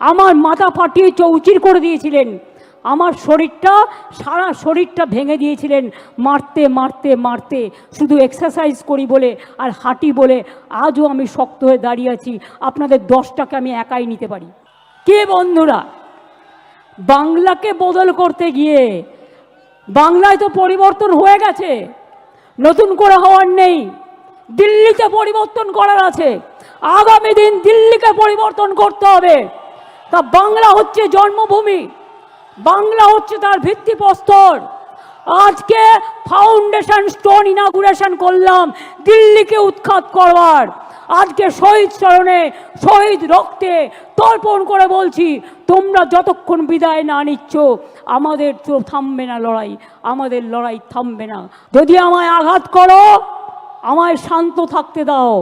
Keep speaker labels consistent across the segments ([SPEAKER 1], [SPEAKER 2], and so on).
[SPEAKER 1] আমার মাথা ফাটিয়ে চৌচির করে দিয়েছিলেন। আমার শরীরটা, সারা শরীরটা ভেঙে দিয়েছিলেন। মারতে মারতে মারতে। শুধু এক্সারসাইজ করি বলে আর হাঁটি বলে আজও আমি শক্ত হয়ে দাঁড়িয়ে আছি। আপনাদের দশটাকে আমি একাই নিতে পারি। কে বন্ধুরা? বাংলাকে বদল করতে গিয়ে বাংলায় তো পরিবর্তন হয়ে গেছে। নতুন করে হওয়ার নেই। দিল্লিতে পরিবর্তন করার আছে। আগামী দিন দিল্লিকে পরিবর্তন করতে হবে। তা বাংলা হচ্ছে জন্মভূমি। বাংলা হচ্ছে তার ভিত্তিপ্রস্তর। আজকে ফাউন্ডেশন স্টোন ইনাগুরেশন করলাম দিল্লিকে উৎখাত করবার। আজকে শহীদ স্মরণে, শহীদ রক্তে তর্পণ করে বলছি, তোমরা যতক্ষণ বিদায় না নিচ্ছ, আমাদের তো থামবে না লড়াই, আমাদের লড়াই থামবে না। যদি আমায় আঘাত করো, আমায় শান্ত থাকতে দাও।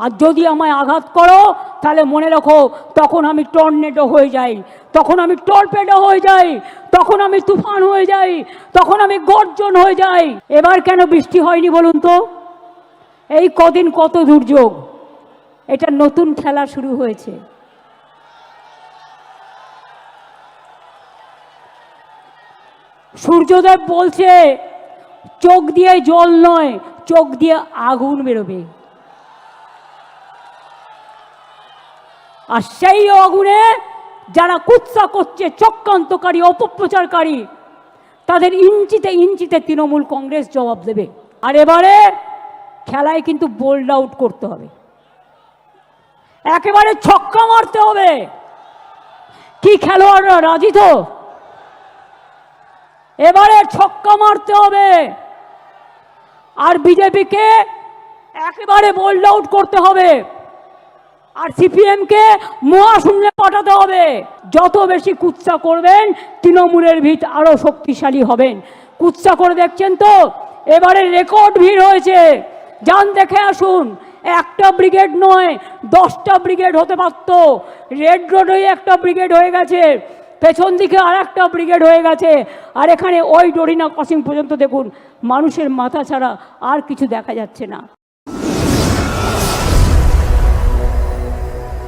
[SPEAKER 1] আর যদি আমায় আঘাত করো, তাহলে মনে রাখো, তখন আমি টর্নেডো হয়ে যাই। তখন আমি টর্পেডো হয়ে যাই। তখন আমি তুফান হয়ে যাই। তখন আমি গর্জন হয়ে যাই। এবার কেন বৃষ্টি হয়নি বলুন তো? এই কদিন কত দুর্যোগ। এটা নতুন খেলা শুরু হয়েছে। সূর্যদেব বলছে, চোখ দিয়ে জল নয়, চোখ দিয়ে আগুন বেরোবে। আর সেই আগুনে যারা কুৎসা করছে, চক্রান্তকারী, অপপ্রচারকারী, তাদের ইঞ্চিতে ইঞ্চিতে তৃণমূল কংগ্রেস জবাব দেবে। আর এবারে খেলায় কিন্তু বোল্ড আউট করতে হবে। একেবারে ছক্কা মারতে হবে। কি খেলোয়াড়রা, রাজি তো? এবারে ছক্কা মারতে হবে। আর বিজেপিকে একেবারে বোল্ড আউট করতে হবে। আর সিপিএমকে মহাশূন্যে পাঠাতে হবে। যত বেশি কুৎসা করবেন, তৃণমূলের ভিত আরও শক্তিশালী হবেন। কুৎসা করে দেখছেন তো? এবারে রেকর্ড ভিড় হয়েছে। যান দেখে আসুন। একটা ব্রিগেড নয়, দশটা ব্রিগেড হতে পারত। রেড রোডেই একটা ব্রিগেড হয়ে গেছে। পেছন দিকে আর একটা ব্রিগেড হয়ে গেছে। আর এখানে ওই ডরিনা ক্রসিং পর্যন্ত দেখুন। মানুষের মাথা ছাড়া আর কিছু দেখা যাচ্ছে না।